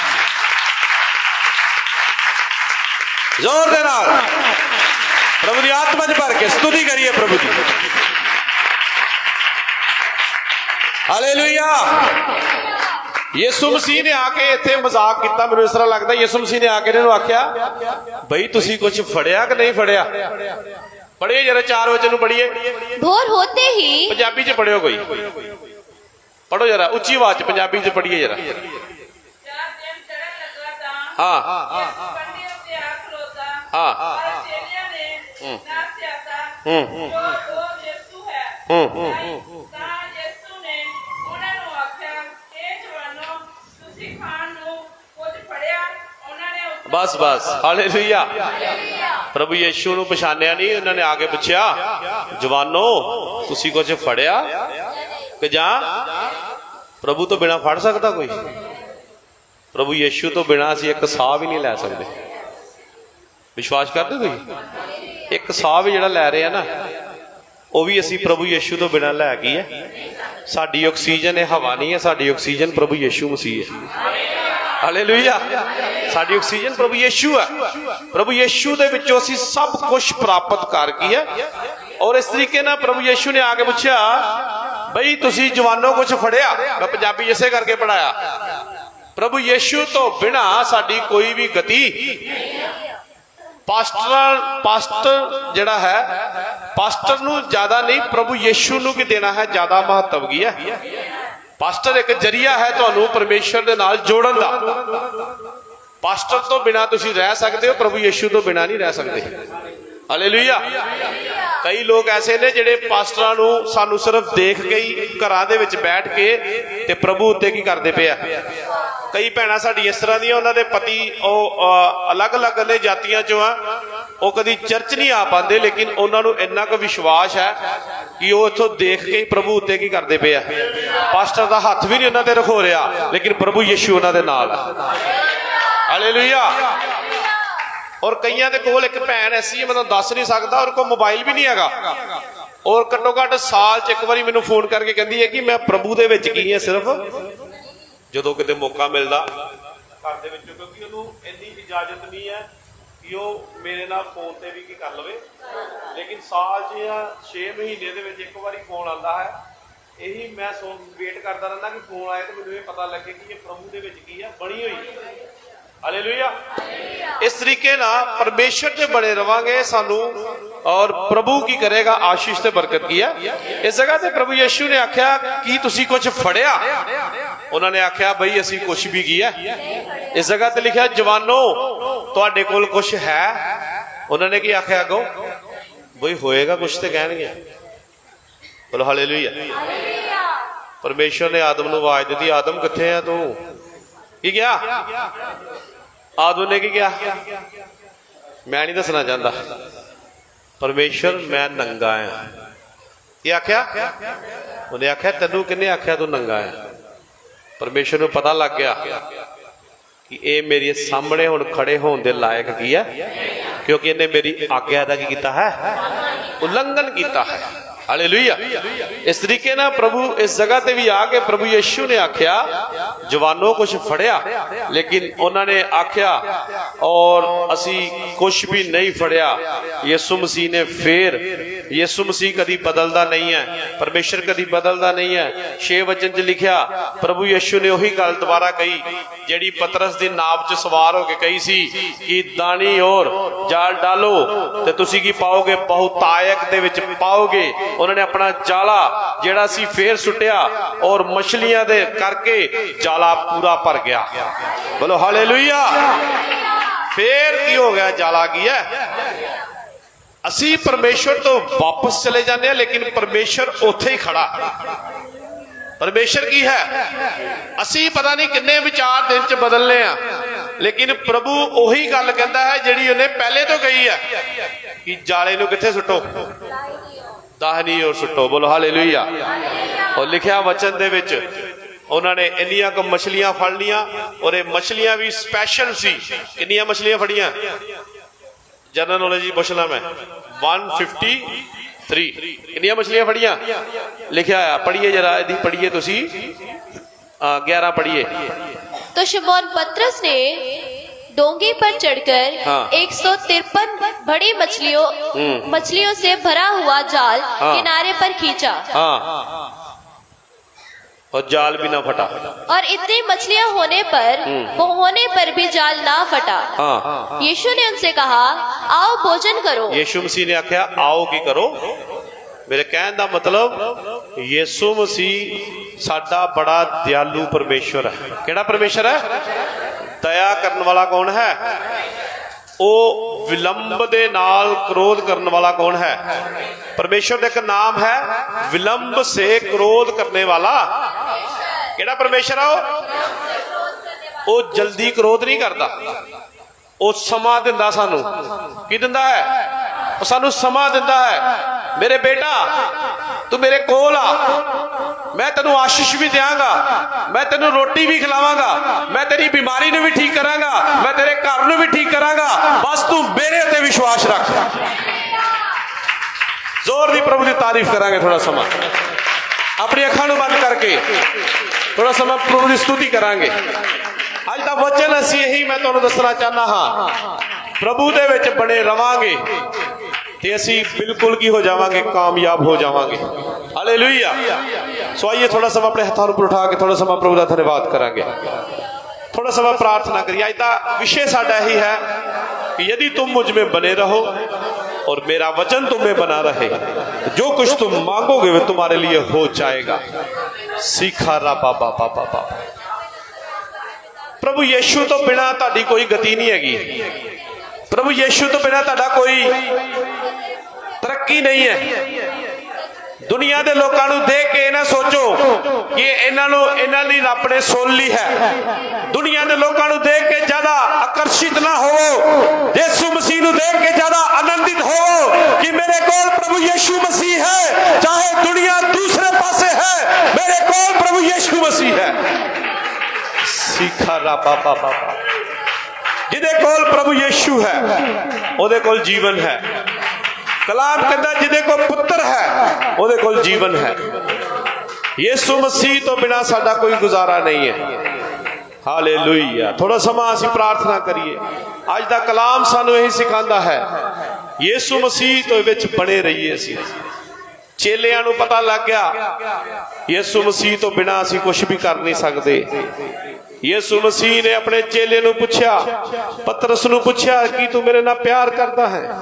ਜ਼ੋਰ ਦੇ ਨਾਲ। ਪ੍ਰਭੂ ਦੀ ਆਤਮਾ 'ਚ ਭਰ ਕੇ ਸਤੁਤੀ ਕਰੀਏ ਪ੍ਰਭੂ ਦੀ ਹਾਲੇਲੂਇਆ। ਯਿਸੂ ਮਸੀਹ ਨੇ ਆ ਕੇ ਇੱਥੇ ਮਜ਼ਾਕ ਕੀਤਾ ਮੈਨੂੰ ਇਸ ਤਰ੍ਹਾਂ ਲੱਗਦਾ ਯਿਸੂ ਮਸੀਹ ਨੇ ਆ ਕੇ ਇਹਨਾਂ ਆਖਿਆ ਬਈ ਤੁਸੀਂ ਕੁਝ ਫੜਿਆ ਕਿ ਨਹੀਂ ਫੜਿਆ? ਪੜਿਏ ਜਰਾ ਚਾਰ ਵਚਨ ਨੂੰ ਪੜਿਏ ਭੋਰ ਹੋਤੇ ਹੀ ਪੰਜਾਬੀ 'ਚ ਪੜਿਓ ਕੋਈ। ਪੜੋ ਜਰਾ ਉੱਚੀ ਆਵਾਜ਼ 'ਚ ਪੰਜਾਬੀ 'ਚ ਪੜਿਏ ਜਰਾ। ਹਾਂ। ਨੇ ਨਾ ਸਿਆਤਾ ਹੂੰ ਜੋ ਉਹ ਯਿਸੂ ਹੈ ਹੂੰ। ਤਾਂ ਯਿਸੂ ਨੇ ਉਹਨਾਂ ਨੂੰ ਆਖਿਆ ਇਹ ਜਵਾਨੋ ਤੁਸੀਂ ਖਾਣ ਨੂੰ ਕੁਝ ਫੜਿਆ ਉਹਨਾਂ ਨੇ ਉੱਤਰ ਬਸ ਬਸ। ਹਾਲੇਲੂਇਆ। ਪ੍ਰਭੂ ਯੀਸ਼ੂ ਨੂੰ ਪਛਾਣਿਆ ਨਹੀਂ ਉਹਨਾਂ ਨੇ ਆ ਕੇ ਪੁੱਛਿਆ ਜਵਾਨੋ ਤੁਸੀਂ ਕੁਝ ਫੜਿਆ? ਕਿ ਜਾਂ ਪ੍ਰਭੂ ਤੋਂ ਬਿਨਾ ਫੜ ਸਕਦਾ ਕੋਈ? ਪ੍ਰਭੂ ਯੀਸ਼ੂ ਤੋਂ ਬਿਨਾ ਅਸੀਂ ਇੱਕ ਸਾਹ ਵੀ ਨਹੀਂ ਲੈ ਸਕਦੇ। ਵਿਸ਼ਵਾਸ ਕਰਦੇ ਤੁਸੀਂ? ਇੱਕ ਸਾਹ ਵੀ ਜਿਹੜਾ ਲੈ ਰਹੇ ਆ ਨਾ, ਉਹ ਵੀ ਅਸੀਂ ਪ੍ਰਭੂ ਯੀਸ਼ੂ ਤੋਂ ਬਿਨਾਂ ਲੈ ਗਈ ਹੈ। ਸਾਡੀ ਆਕਸੀਜਨ ਇਹ ਹਵਾ ਨਹੀਂ ਹੈ, ਸਾਡੀ ਆਕਸੀਜਨ ਪ੍ਰਭੂ ਯੀਸ਼ੂ ਮਸੀਹ ਹੈ। ਹਾਲੇਲੂਇਆ ਸਾਡੀ ਆਕਸੀਜਨ ਪ੍ਰਭੂ ਯੀਸ਼ੂ ਹੈ। ਪ੍ਰਭੂ ਯੀਸ਼ੂ ਦੇ ਵਿੱਚੋਂ ਅਸੀਂ ਸਭ ਕੁਝ ਪ੍ਰਾਪਤ ਕਰ ਕੀ ਹੈ। ਔਰ ਇਸ ਤਰੀਕੇ ਨਾਲ ਪ੍ਰਭੂ ਯੀਸ਼ੂ ਨੇ ਆ ਕੇ ਪੁੱਛਿਆ, ਬਈ ਤੁਸੀਂ ਜਵਾਨੋ ਕੁਝ ਫੜਿਆ? ਮੈਂ ਪੰਜਾਬੀ ਇਸੇ ਕਰਕੇ ਪੜਾਇਆ ਪ੍ਰਭੂ ਯੀਸ਼ੂ ਤੋਂ ਬਿਨਾ ਸਾਡੀ ਕੋਈ ਵੀ ਗਤੀ ਪਾਸਟਰ ਪਾਸਟਰ ਜਿਹੜਾ ਹੈ ਪਾਸਟਰ ਨੂੰ ਜ਼ਿਆਦਾ ਨਹੀਂ ਪ੍ਰਭੂ ਯੀਸ਼ੂ ਨੂੰ ਕੀ ਦੇਣਾ ਹੈ ਜ਼ਿਆਦਾ ਮਹੱਤਵ ਕੀ ਹੈ? ਪਾਸਟਰ ਇੱਕ ਜਰੀਆ ਹੈ ਤੁਹਾਨੂੰ ਪਰਮੇਸ਼ਰ ਦੇ ਨਾਲ ਜੋੜਨ ਦਾ। ਪਾਸਟਰ ਤੋਂ ਬਿਨਾ ਤੁਸੀਂ ਰਹਿ ਸਕਦੇ ਹੋ ਪ੍ਰਭੂ ਯੀਸ਼ੂ ਤੋਂ ਬਿਨਾ ਨਹੀਂ ਰਹਿ ਸਕਦੇ। ਹਾਲੇਲੂਇਆ ਕਈ ਲੋਕ ਐਸੇ ਨੇ ਜਿਹੜੇ ਪਾਸਟਰਾਂ ਨੂੰ ਸਾਨੂੰ ਸਿਰਫ ਦੇਖ ਕੇ ਹੀ ਘਰਾਂ ਦੇ ਵਿੱਚ ਬੈਠ ਕੇ ਤੇ ਪ੍ਰਭੂ ਉੱਤੇ ਕੀ ਕਰਦੇ ਪਿਆ ਕਈ ਭੈਣਾਂ ਸਾਡੀ ਇਸ ਤਰ੍ਹਾਂ ਦੀਆਂ, ਉਹਨਾਂ ਦੇ ਪਤੀ ਉਹ ਅਲੱਗ-ਅਲੱਗ ਨੇ ਜਾਤੀਆਂ ਚੋਂ ਆ। ਉਹ ਕਦੀ ਚਰਚ ਨਹੀਂ ਆ ਪਾਉਂਦੇ, ਲੇਕਿਨ ਉਹਨਾਂ ਨੂੰ ਇੰਨਾ ਕੁ ਵਿਸ਼ਵਾਸ ਹੈ ਕਿ ਉਹ ਇੱਥੋਂ ਦੇਖ ਕੇ ਹੀ ਪ੍ਰਭੂ ਉੱਤੇ ਕੀ ਕਰਦੇ ਪਏ ਆ। ਪਾਸਟਰ ਦਾ ਹੱਥ ਵੀ ਨਹੀਂ ਉਹਨਾਂ ਤੇ ਰਖੋ ਰਿਹਾ, ਲੇਕਿਨ ਪ੍ਰਭੂ ਯਿਸੂ ਉਹਨਾਂ ਦੇ ਨਾਲ ਹੈ ਹਾਲੇਲੂਇਆ। ਔਰ ਕਈਆਂ ਦੇ ਕੋਲ ਇੱਕ ਭੈਣ ਐਸੀ ਹੈ, ਮੈਂ ਤੁਹਾਨੂੰ ਦੱਸ ਨਹੀਂ ਸਕਦਾ, ਔਰ ਕੋਲ ਮੋਬਾਈਲ ਵੀ ਨਹੀਂ ਹੈਗਾ। ਔਰ ਘੱਟੋ ਘੱਟ ਸਾਲ ਚ ਇੱਕ ਵਾਰੀ ਮੈਨੂੰ ਫੋਨ ਕਰਕੇ ਕਹਿੰਦੀ ਹੈ ਕਿ ਮੈਂ ਪ੍ਰਭੂ ਦੇ ਵਿੱਚ ਕੀ ਹੈ ਸਿਰਫ। ਜਦੋਂ ਕਿਤੇ ਮੌਕਾ ਮਿਲਦਾ ਘਰ ਦੇ ਵਿੱਚੋਂ, ਕਿਉਂਕਿ ਉਹਨੂੰ ਇੰਨੀ ਇਜਾਜ਼ਤ ਨਹੀਂ ਹੈ ਕਿ ਉਹ ਮੇਰੇ ਨਾਲ ਫੋਨ ਤੇ ਵੀ ਕੀ ਕਰ ਲਵੇ। ਲੇਕਿਨ ਸਾਲ 'ਚ ਜਾਂ 6 ਮਹੀਨੇ ਦੇ ਵਿੱਚ ਇੱਕ ਵਾਰੀ ਫੋਨ ਆਉਂਦਾ ਹੈ। ਇਹੀ ਮੈਂ ਸੋ ਵੇਟ ਕਰਦਾ ਰਹਿੰਦਾ ਕਿ ਫੋਨ ਆਏ ਤੇ ਮੈਨੂੰ ਇਹ ਪਤਾ ਲੱਗੇ ਕਿ ਇਹ ਪ੍ਰਭੂ ਦੇ ਵਿੱਚ ਕੀ ਹੈ, ਬਣੀ ਹੋਈ ਹਾਲੇਲੂਇਆ ਇਸ ਤਰੀਕੇ ਨਾਲ ਪਰਮੇਸ਼ਰ ਤੇ ਬਣੇ ਰਵਾਂਗੇ ਸਾਨੂੰ ਔਰ ਪ੍ਰਭੂ ਕੀ ਕਰੇਗਾ ਆਸ਼ੀਸ਼ ਤੇ ਬਰਕਤ ਕੀ ਹੈ ਇਸ ਜਗ੍ਹਾ ਤੇ ਪ੍ਰਭੂ ਯੀਸ਼ੂ ਨੇ ਆਖਿਆ ਕੀ ਤੁਸੀਂ ਕੁਝ ਫੜਿਆ ਉਹਨਾਂ ਨੇ ਆਖਿਆ ਬਈ ਅਸੀਂ ਕੁਝ ਵੀ ਕੀ ਹੈ ਇਸ ਜਗ੍ਹਾ ਤੇ ਲਿਖਿਆ ਜਵਾਨੋ ਤੁਹਾਡੇ ਕੋਲ ਕੁਝ ਹੈ ਉਹਨਾਂ ਨੇ ਕੀ ਆਖਿਆ ਅੱਗੋਂ ਬਈ ਹੋਏਗਾ ਕੁਝ ਤੇ ਕਹਿਣਗੇ ਬੋਲੋ ਹਾਲੇਲੂਇਆ ਪਰਮੇਸ਼ਰ ਨੇ ਆਦਮ ਨੂੰ ਆਵਾਜ਼ ਦਿੱਤੀ ਆਦਮ ਕਿੱਥੇ ਆ ਤੂੰ ਕੀ ਗਿਆ ਆਦਮ ਨੇ ਕੀ ਕਿਹਾ ਮੈਂ ਨਹੀਂ ਦੱਸਣਾ ਚਾਹੁੰਦਾ। ਪਰਮੇਸ਼ਰ, ਮੈਂ ਨੰਗਾ ਆ। ਕੀ ਆਖਿਆ? ਉਹਨੇ ਆਖਿਆ, ਤੈਨੂੰ ਕਿੰਨੇ ਆਖਿਆ ਤੂੰ ਨੰਗਾ ਆ? ਪਰਮੇਸ਼ਰ ਨੂੰ ਪਤਾ ਲੱਗ ਗਿਆ ਕਿ ਇਹ ਮੇਰੇ ਸਾਹਮਣੇ ਹੁਣ ਖੜੇ ਹੋਣ ਦੇ ਲਾਇਕ ਕੀ ਹੈ? ਕਿਉਂਕਿ ਇਹਨੇ ਮੇਰੀ ਆਗਿਆ ਦਾ ਕੀ ਕੀਤਾ ਹੈ? ਉਲੰਘਣ ਕੀਤਾ ਹੈ। ਹਾਲੇਲੂਇਆ ਇਸ ਤਰੀਕੇ ਨਾਲ ਪ੍ਰਭੂ ਇਸ ਜਗ੍ਹਾ ਤੇ ਵੀ ਆ ਕੇ ਪ੍ਰਭੂ ਯੀਸ਼ੂ ਨੇ ਆਖਿਆ ਜਵਾਨੋ ਕੁਝ ਫੜਿਆ ਲੇਕਿਨ ਉਹਨਾਂ ਨੇ ਆਖਿਆ ਔਰ ਅਸੀਂ ਕੁਝ ਵੀ ਨਹੀਂ ਫੜਿਆ ਯਿਸੂ ਮਸੀਹ ਨੇ ਫੇਰ ਯਿਸੂ ਮਸੀਹ ਕਦੀ ਬਦਲਦਾ ਨਹੀਂ ਹੈ, ਪਰਮੇਸ਼ਰ ਕਦੀ ਬਦਲਦਾ ਨਹੀਂ ਹੈ। ਛੇ ਵਚਨ 'ਚ ਲਿਖਿਆ, ਪ੍ਰਭੂ ਯਿਸੂ ਨੇ ਉਹੀ ਗੱਲ ਦੁਬਾਰਾ ਕਹੀ, ਜਿਹੜੀ ਪਤਰਸ ਦੀ ਨਾਵ 'ਚ ਸਵਾਰ ਹੋ ਕੇ ਕਹੀ ਸੀ ਕਿ ਦਾਣੀ ਔਰ ਜਾਲ ਡਾਲੋ ਤੇ ਤੁਸੀਂ ਕੀ ਪਾਓਗੇ? ਬਹੁਤਾਇਕ ਦੇ ਵਿੱਚ ਪਾਓਗੇ। ਉਹਨਾਂ ਨੇ ਆਪਣਾ ਜਾਲਾ ਜਿਹੜਾ ਸੀ ਫੇਰ ਸੁੱਟਿਆ ਔਰ ਮਛਲੀਆਂ ਦੇ ਕਰਕੇ ਜਾਲਾ ਪੂਰਾ ਭਰ ਗਿਆ। ਬੋਲੋ, ਹਾਲੇਲੂਇਆ। ਫੇਰ ਕੀ ਹੋ ਗਿਆ? ਜਾਲਾ ਕੀ ਹੈ? ਅਸੀਂ ਪਰਮੇਸ਼ਰ ਤੋਂ ਵਾਪਸ ਚਲੇ ਜਾਂਦੇ ਹਾਂ, ਲੇਕਿਨ ਪਰਮੇਸ਼ਰ ਉੱਥੇ ਹੀ ਖੜਾ। ਪਰਮੇਸ਼ਰ ਕੀ ਹੈ? ਅਸੀਂ ਪਤਾ ਨਹੀਂ ਕਿੰਨੇ ਵਿਚਾਰ ਦਿਨ ਚ ਬਦਲਨੇ ਆ, ਲੇਕਿਨ ਪ੍ਰਭੂ ਉਹੀ ਗੱਲ ਕਹਿੰਦਾ ਹੈ ਜਿਹੜੀ ਉਹਨੇ ਪਹਿਲੇ ਤੋਂ ਕਹੀ ਹੈ, ਕਿ ਜਾਲੇ ਨੂੰ ਕਿੱਥੇ ਸੁੱਟੋ? ਦਾਹਨੀ ਔਰ ਸੁੱਟੋ। ਬੋਲੋ ਹਾਲੇਲੂਇਆ। ਉਹ ਲਿਖਿਆ ਵਚਨ ਦੇ ਵਿੱਚ, ਉਹਨਾਂ ਨੇ ਇੰਨੀਆਂ ਕੁ ਮਛਲੀਆਂ ਫੜ ਲੀਆਂ ਔਰ ਇਹ ਮਛਲੀਆਂ ਵੀ ਸਪੈਸ਼ਲ ਸੀ। ਕਿੰਨੀਆਂ ਮਛਲੀਆਂ ਫੜੀਆਂ? جنرل نالج ہی پوچھنا میں۔ ون ففٹی تھری کنیا مچھلیاں پڑھیا لکھا پڑھیے جرا دی پڑھیے گیارہ پڑھیے۔ تو شمون پترس نے ڈونگی پر چڑھ کر ہاں۔ ایک سو ترپن بڑی مچھلیوں مچھلیوں سے بھرا ہوا جال ہاں۔ کنارے پر کھینچا۔ ہاں۔ और जाल भी ना फटा और इतनी मछलियां होने पर वो होने पर भी जाल ना फटा हाँ यीशु ने उनसे कहा आओ भोजन करो ਯੀਸ਼ੂ ਮਸੀਹ ਨੇ ਆਖਿਆ ਆਓ ਕੀ ਕਰੋ ਮੇਰੇ ਕਹਿਣ ਦਾ ਮਤਲਬ ਯੀਸ਼ੂ ਮਸੀਹ ਸਾਡਾ ਬੜਾ ਦਿਆਲੂ ਪਰਮੇਸ਼ਵਰ ਹੈ ਕਿਹੜਾ ਪਰਮੇਸ਼ਵਰ ਹੈ ਦਇਆ ਕਰਨ ਵਾਲਾ ਕੌਣ ਹੈ ਉਹ ਵਿਲੰਬ ਦੇ ਨਾਲ ਕ੍ਰੋਧ ਕਰਨ ਵਾਲਾ ਕੌਣ ਹੈ ਪਰਮੇਸ਼ਵਰ ਦਾ ਇੱਕ ਨਾਮ ਹੈ ਵਿਲੰਬ ਸੇ ਕ੍ਰੋਧ ਕਰਨੇ ਵਾਲਾ ਕਿਹੜਾ ਪਰਮੇਸ਼ਵਰ ਆ ਉਹ? ਉਹ ਜਲਦੀ ਕ੍ਰੋਧ ਨਹੀਂ ਕਰਦਾ। ਉਹ ਸਮਾਂ ਦਿੰਦਾ ਸਾਨੂੰ। ਕੀ ਦਿੰਦਾ ਹੈ? ਉਹ ਸਾਨੂੰ ਸਮਾਂ ਦਿੰਦਾ ਹੈ। ਮੇਰੇ ਬੇਟਾ, ਤੂੰ ਮੇਰੇ ਕੋਲ ਆ। ਮੈਂ ਤੈਨੂੰ ਆਸ਼ੀਸ਼ ਵੀ ਦਿਆਂਗਾ। ਮੈਂ ਤੈਨੂੰ ਰੋਟੀ ਵੀ ਖਿਲਾਵਾਂਗਾ। ਮੈਂ ਤੇਰੀ ਬਿਮਾਰੀ ਨੂੰ ਵੀ ਠੀਕ ਕਰਾਂਗਾ। ਮੈਂ ਤੇਰੇ ਘਰ ਨੂੰ ਵੀ ਠੀਕ ਕਰਾਂਗਾ। ਬਸ ਤੂੰ ਮੇਰੇ ਉੱਤੇ ਵਿਸ਼ਵਾਸ ਰੱਖ। ਜ਼ੋਰ ਦੀ ਪ੍ਰਭੂ ਦੀ ਤਾਰੀਫ ਕਰਾਂਗੇ ਥੋੜਾ ਸਮਾਂ। اپنی اکھان بند کر کے تھوڑا سما پربھو کی استوتی کریں گے۔ اب تو وچن اِسے یہی میں دسنا چاہنا ہاں۔ پربھو دے بڑے رواں گے کہ ابھی بالکل کی ہو جاؤں گے، کامیاب ہو جاؤں گے۔ ہلے سو آئیے تھوڑا سم اپنے ہاتھوں پر اٹھا کے تھوڑا سم پربو کا دھنیہ واد کر گے۔ تھوڑا سم پرارتھنا کریے۔ آج کا وشے سا ہے کہ یدی تم مجھ میں بنے رہو اور میرا وچن تمہیں بنا رہے۔ जो कुछ तुम मांगोगे वह तुम्हारे लिए हो जाएगा सीखा रा बाबा बाबा बाबा ਪ੍ਰਭੂ ਯੀਸ਼ੂ ਤੋਂ ਬਿਨਾ ਤੁਹਾਡੀ ਕੋਈ ਗਤੀ ਨਹੀਂ ਹੈਗੀ ਪ੍ਰਭੂ ਯੀਸ਼ੂ ਤੋਂ ਬਿਨਾ ਤੁਹਾਡਾ ਕੋਈ ਤਰੱਕੀ ਨਹੀਂ ਹੈ ਦੁਨੀਆ ਦੇ ਲੋਕਾਂ ਨੂੰ ਦੇਖ ਕੇ ਇਹ ਨਾ ਸੋਚੋ ਕਿ ਇਹਨਾਂ ਨੂੰ ਇਹਨਾਂ ਦੀ ਰੱਬ ਨੇ ਸੁਣ ਲਈ ਹੈ ਦੁਨੀਆ ਦੇ ਲੋਕਾਂ ਨੂੰ ਦੇਖ ਕੇ ਜ਼ਿਆਦਾ ਆਕਰਸ਼ਿਤ ਨਾ ਹੋਵੋ। ਯਿਸੂ ਮਸੀਹ ਨੂੰ ਦੇਖ ਕੇ ਜ਼ਿਆਦਾ ਆਨੰਦਿਤ ਹੋਵੋ ਕਿ ਮੇਰੇ ਕੋਲ ਪ੍ਰਭੂ ਯਿਸੂ ਮਸੀਹ ਹੈ। ਚਾਹੇ ਦੁਨੀਆ ਦੂਸਰੇ ਪਾਸੇ ਹੈ, ਮੇਰੇ ਕੋਲ ਪ੍ਰਭੂ ਯਿਸੂ ਮਸੀਹ ਹੈ। ਸਿੱਖਾ ਰਾ ਬਾਬਾ ਬਾਬਾ ਜਿਹਦੇ ਕੋਲ ਪ੍ਰਭੂ ਯਿਸੂ ਹੈ, ਉਹਦੇ ਕੋਲ ਜੀਵਨ ਹੈ। ਕਲਾਮ ਕਹਿੰਦਾ ਜਿਹਦੇ ਕੋਲ ਪੁੱਤਰ ਹੈ, ਉਹਦੇ ਕੋਲ ਜੀਵਨ ਹੈ। ਯਿਸੂ ਮਸੀਹ ਤੋਂ ਬਿਨਾ ਸਾਡਾ ਕੋਈ ਗੁਜ਼ਾਰਾ ਨਹੀਂ ਹੈ। ਹਾਲੇਲੂਇਆ। ਥੋੜਾ ਸਮਾਂ ਅਸੀਂ ਪ੍ਰਾਰਥਨਾ ਕਰੀਏ। ਅੱਜ ਦਾ ਕਲਾਮ ਸਾਨੂੰ ਇਹੀ ਸਿਖਾਉਂਦਾ ਹੈ, ਯਿਸੂ ਮਸੀਹ ਤੋਂ ਵਿੱਚ ਬਣੇ ਰਹੀਏ ਅਸੀਂ। ਚੇਲਿਆਂ ਨੂੰ ਪਤਾ ਲੱਗ ਗਿਆ, ਯਿਸੂ ਮਸੀਹ ਤੋਂ ਬਿਨਾ ਅਸੀਂ ਕੁਝ ਵੀ ਕਰ ਨਹੀਂ ਸਕਦੇ। ਯਿਸੂ ਮਸੀਹ ਨੇ ਆਪਣੇ ਚੇਲੇ ਨੂੰ ਪੁੱਛਿਆ, ਪਤਰਸ ਨੂੰ ਪੁੱਛਿਆ, ਕਿ ਤੂੰ ਮੇਰੇ ਨਾਲ ਪਿਆਰ ਕਰਦਾ ਹੈ?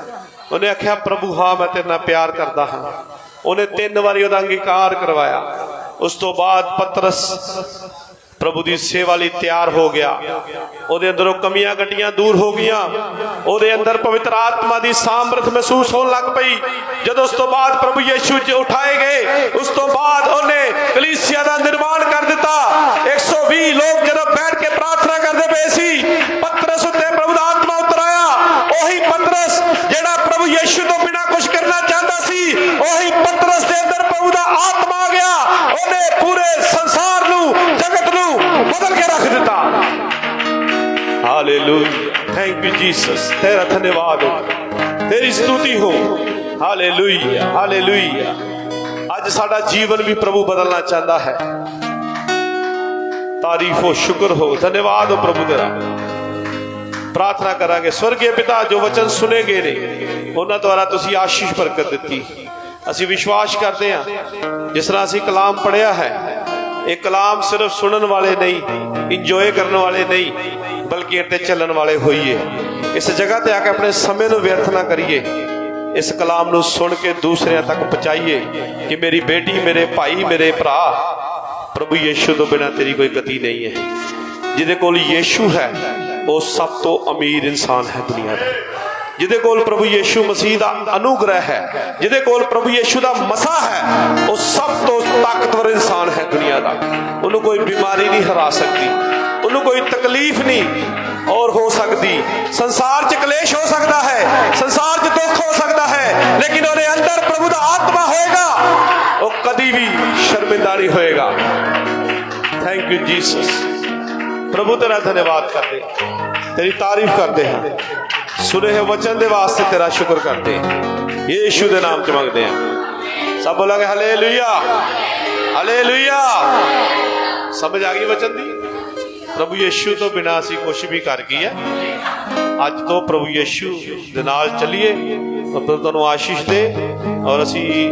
ਉਹਨੇ ਆਖਿਆ, ਪ੍ਰਭੂ, ਹਾਂ, ਮੈਂ ਤੇਰੇ ਨਾਲ ਪਿਆਰ ਕਰਦਾ ਹਾਂ। ਉਹਨੇ ਤਿੰਨ ਵਾਰੀ ਉਹਦਾ ਅੰਗੀਕਾਰ ਕਰਵਾਇਆ। ਉਸ ਤੋਂ ਬਾਅਦ ਪਤਰਸ ਪ੍ਰਭੂ ਦੀ ਸੇਵਾ ਲਈ ਤਿਆਰ ਹੋ ਗਿਆ। ਉਹਦੇ ਅੰਦਰੋਂ ਕਮੀਆਂ ਗੱਡੀਆਂ ਦੂਰ ਹੋ ਗਈਆਂ। ਉਹਦੇ ਅੰਦਰ ਪਵਿੱਤਰ ਆਤਮਾ ਦੀ ਸਾਮਰਥ ਮਹਿਸੂਸ ਹੋਣ ਲੱਗ ਪਈ। ਜਦੋਂ ਉਸ ਤੋਂ ਬਾਅਦ ਪ੍ਰਭੂ ਯੀਸ਼ੂ ਜੀ ਉਠਾਏ ਗਏ, ਉਸ ਤੋਂ ਬਾਅਦ ਉਹਨੇ ਕਲੀਸਿਆ ਦਾ ਨਿਰਮਾਣ ਕਰ ਦਿੱਤਾ। 120 ਲੋਕ ਥੈਂਕ ਯੂ ਜੀਸਸ ਤੇਰਾ ਧੰਨਵਾਦ ਤੇਰੀ ਸਤੂਤੀ ਹੋ ਹਾਲੇਲੂਇਆ ਹਾਲੇਲੂਇਆ ਅੱਜ ਸਾਡਾ ਜੀਵਨ ਵੀ ਪ੍ਰਭੂ ਬਦਲਣਾ ਚਾਹੁੰਦਾ ਹੈ ਤਾਰੀਫ ਹੋ ਸ਼ੁਕਰ ਹੋ ਧੰਨਵਾਦ ਹੋ ਪ੍ਰਭੂ ਤੇਰਾ ਪ੍ਰਾਰਥਨਾ ਕਰਾਂਗੇ ਸਵਰਗੀ ਪਿਤਾ ਜੋ ਵਚਨ ਸੁਨੇ ਗਏ ਨੇ ਉਹਨਾਂ ਦੁਆਰਾ ਤੁਸੀਂ ਆਸ਼ੀਸ਼ ਬਰਕਤ ਦਿੱਤੀ ਅਸੀਂ ਵਿਸ਼ਵਾਸ ਕਰਦੇ ਹਾਂ ਜਿਸ ਤਰ੍ਹਾਂ ਅਸੀਂ ਕਲਾਮ ਪੜਿਆ ਹੈ ਇਹ ਕਲਾਮ ਸਿਰਫ ਸੁਣਨ ਵਾਲੇ ਨਹੀਂ ਇੰਜੋਏ ਕਰਨ ਵਾਲੇ ਨਹੀਂ ਬਲਕਿ ਇਹ ਤੇ ਚੱਲਣ ਵਾਲੇ ਹੋਈਏ। ਇਸ ਜਗ੍ਹਾ ਤੇ ਆ ਕੇ ਆਪਣੇ ਸਮੇਂ ਨੂੰ ਵਿਅਰਥ ਨਾ ਕਰੀਏ। ਇਸ ਕਲਾਮ ਨੂੰ ਸੁਣ ਕੇ ਦੂਸਰਿਆਂ ਤੱਕ ਪਹੁੰਚਾਈਏ ਕਿ ਮੇਰੀ ਬੇਟੀ, ਮੇਰੇ ਭਾਈ, ਮੇਰੇ ਭਰਾ, ਪ੍ਰਭੂ ਯੀਸ਼ੂ ਤੋਂ ਬਿਨਾ ਤੇਰੀ ਕੋਈ ਗਤੀ ਨਹੀਂ ਹੈ। ਜਿਹਦੇ ਕੋਲ ਯੀਸ਼ੂ ਹੈ, ਉਹ ਸਭ ਤੋਂ ਅਮੀਰ ਇਨਸਾਨ ਹੈ ਦੁਨੀਆ ਦਾ। ਜਿਹਦੇ ਕੋਲ ਪ੍ਰਭੂ ਯੀਸ਼ੂ ਮਸੀਹ ਦਾ ਅਨੁਗ੍ਰਹਿ ਹੈ, ਜਿਹਦੇ ਕੋਲ ਪ੍ਰਭੂ ਯੀਸ਼ੂ ਦਾ ਮਸਾ ਹੈ, ਉਹ ਸਭ ਤੋਂ ਤਾਕਤਵਰ ਇਨਸਾਨ ਹੈ ਦੁਨੀਆ ਦਾ। ਉਹਨੂੰ ਕੋਈ ਬਿਮਾਰੀ ਨਹੀਂ ਹਰਾ ਸਕਦੀ। ਉਹਨੂੰ ਕੋਈ ਤਕਲੀਫ ਨਹੀਂ ਔਰ ਹੋ ਸਕਦੀ। ਸੰਸਾਰ 'ਚ ਕਲੇਸ਼ ਹੋ ਸਕਦਾ ਹੈ, ਸੰਸਾਰ 'ਚ ਦੁੱਖ ਹੋ ਸਕਦਾ ਹੈ, ਲੇਕਿਨ ਉਹਦੇ ਅੰਦਰ ਪ੍ਰਭੂ ਦਾ ਆਤਮਾ ਹੋਏਗਾ, ਉਹ ਕਦੀ ਵੀ ਸ਼ਰਮਿੰਦਾ ਨਹੀਂ ਹੋਏਗਾ। ਥੈਂਕ ਯੂ ਜੀਸਸ ਪ੍ਰਭੂ, ਤੇਰਾ ਧੰਨਵਾਦ ਕਰਦੇ ਹਾਂ। ਤੇਰੀ ਤਾਰੀਫ ਕਰਦੇ ਹਾਂ। ਸੁਨੇ ਹੋਏ ਵਚਨ ਦੇ ਵਾਸਤੇ ਤੇਰਾ ਸ਼ੁਕਰ ਕਰਦੇ ਹਾਂ। ਯੀਸ਼ੂ ਦੇ ਨਾਮ 'ਚ ਮੰਗਦੇ ਹਾਂ। ਸਭ ਬੋਲਾਂਗੇ ਹਾਲੇਲੂਇਆ ਹਾਲੇਲੂਇਆ ਸਮਝ ਆ ਗਈ ਵਚਨ ਦੀ? ਪ੍ਰਭੂ ਯੀਸ਼ੂ ਤੋਂ ਬਿਨਾ ਅਸੀਂ ਕੁਝ ਵੀ ਕਰ ਗਏ ਹੈ? ਅੱਜ ਤੋਂ ਪ੍ਰਭੂ ਯੀਸ਼ੂ ਦੇ ਨਾਲ ਚੱਲੀਏ। ਉਹ ਤੁਹਾਨੂੰ ਆਸ਼ੀਸ਼ ਦੇ ਔਰ ਅਸੀਂ